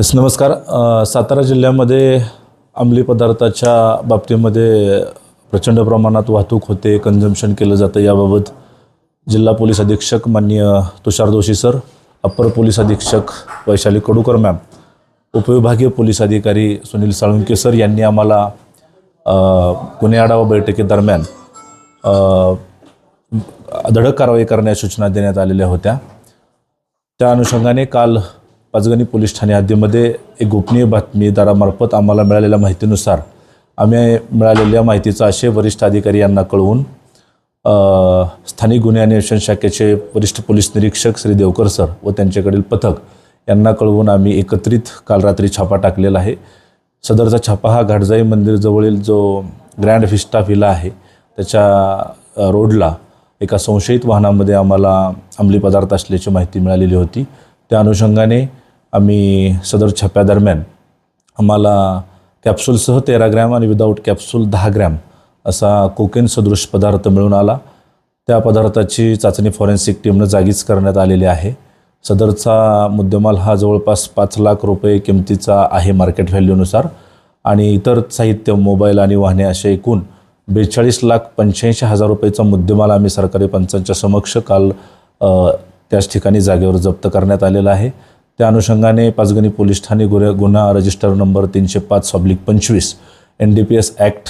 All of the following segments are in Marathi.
नमस्कार. सातारा जिल्ह्यामध्ये अंमली पदार्थाच्या बाबतीमध्ये प्रचंड प्रमाणात वाहतूक होते कन्झम्शन केलं जातं याबाबत. जिल्हा पोलीस अधीक्षक माननीय तुषार जोशी सर अप्पर पोलीस अधीक्षक वैशाली कडूकर मॅम उपविभागीय पोलीस अधिकारी सुनील साळुंके सर यांनी आम्हाला गुन्हे आढावा बैठकीदरम्यान धडक कारवाई करण्यास सूचना देण्यात आलेल्या होत्या. त्या अनुषंगाने काल पाचगणी पोलीस ठाणे हद्दीमध्ये एक गोपनीय बातमीदारामार्फत आम्हाला मिळालेल्या माहितीनुसार आम्ही मिळालेल्या माहितीचा आशय वरिष्ठ अधिकारी यांना कळवून स्थानिक गुन्हे अन्वेषण शाखेचे वरिष्ठ पोलीस निरीक्षक श्री देवकर सर व त्यांच्याकडील पथक यांना कळवून आम्ही एकत्रित काल रात्री छापा टाकलेला आहे. सदरचा छापा हा घाटजाई मंदिरजवळील जो ग्रँड व्हिस्टा व्हिला आहे त्याच्या रोडला एका संशयित वाहनामध्ये आम्हाला अंमली पदार्थ असल्याची माहिती मिळालेली होती. त्या अनुषंगाने आम्ही सदर छाप्यादरम्यान आम्हाला कॅप्सूलसह तेरा ग्रॅम आणि विदाऊट कॅप्सूल दहा ग्रॅम असा कोकेन सदृश पदार्थ मिळून आला. त्या पदार्थाची चाचणी फॉरेन्सिक टीमनं जागीच करण्यात आलेली आहे. सदरचा मुद्देमाल हा जवळपास पाच लाख रुपये किमतीचा आहे मार्केट व्हॅल्यूनुसार आणि इतर साहित्य मोबाईल आणि वाहने असे एकूण बेचाळीस लाख पंच्याऐंशी हजार रुपयेचा मुद्देमाल आम्ही सरकारी पंचांच्या समक्ष काल त्याच ठिकाणी जागेवर जप्त करण्यात आलेला आहे. त्या अनुषंगाने पाचगणी पोलीस ठाणे गुन्हे गुन्हा रजिस्टर नंबर तीनशे पाच सब्लिक पंचवीस N D P S act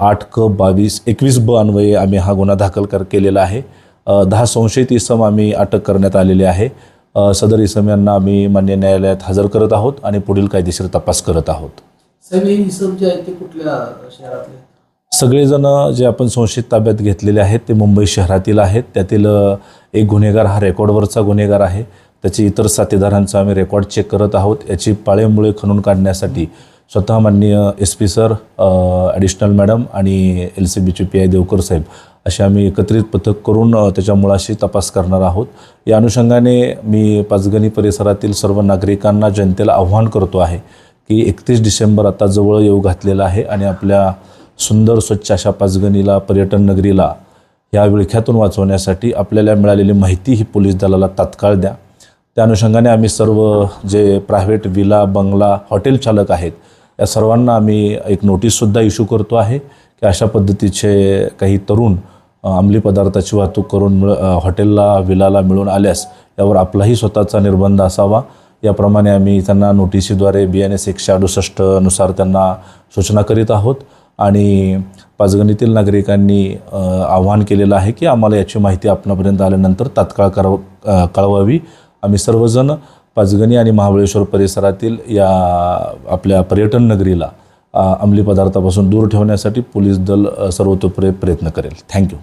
आठ क बावीस एकवीस ब अन्वये आम्ही हा गुन्हा दाखल कर केलेला आहे. दहा संशयित इसम आम्ही अटक करण्यात आलेले आहे. सदर इसम यांना आम्ही मान्य न्यायालयात हजर करत आहोत आणि पुढील कायदेशीर तपास करत आहोत. साहेब इसम जे आहेत ते कुठल्या शहरातले? सगळेजण जे आपण संशयित ताब्यात घेतलेले आहेत ते मुंबई शहरातील आहेत. त्यातील एक गुन्हेगार हा रेकॉर्डवरचा गुन्हेगार आहे. त्याचे इतर साथीदारांचा आम्ही रेकॉर्ड चेक करत आहोत. याची पाळेमुळे खणून काढण्यासाठी स्वतः माननीय S P sir additional madam आणि एल सी बीचे पी आय देवकर साहेब असे आम्ही एकत्रित पथक करून त्याच्या मुळाशी तपास करणार आहोत. या अनुषंगाने मी पाचगणी परिसरातील सर्व नागरिकांना जनतेला आव्हान करतो आहे की एकतीस डिसेंबर आता जवळ येऊ घातलेला आहे आणि आपल्या सुंदर स्वच्छ अशा पाचगणीला पर्यटन नगरीला या विळख्यातून वाचवण्यासाठी आपल्याला मिळालेली माहिती ही पोलीस दलाला तात्काळ द्या. त्या अनुषंगाने आम्ही सर्व जे प्रायव्हेट विला बंगला हॉटेल चालक आहेत या सर्वांना आम्ही एक नोटीससुद्धा इश्यू करतो आहे की अशा पद्धतीचे काही तरुण अंमली पदार्थाची वाहतूक करून मिळ हॉटेलला विलाला मिळून आल्यास यावर आपलाही स्वतःचा निर्बंध असावा. याप्रमाणे आम्ही त्यांना नोटिसीद्वारे बी एन एस एकशे अडुसष्टनुसार त्यांना सूचना करीत आहोत आणि पाचगणीतील नागरिकांनी आवाहन आव्हान केलेलं आहे की आम्हाला याची माहिती आपणापर्यंत आल्यानंतर तात्काळ करव कळवावी. आम्ही सर्वजण पाचगणी आणि महाबळेश्वर परिसरातील या आपल्या पर्यटन नगरीला अंमली पदार्थापासून दूर ठेवण्यासाठी पोलीस दल सर्वतोपरी प्रयत्न करेल. थँक्यू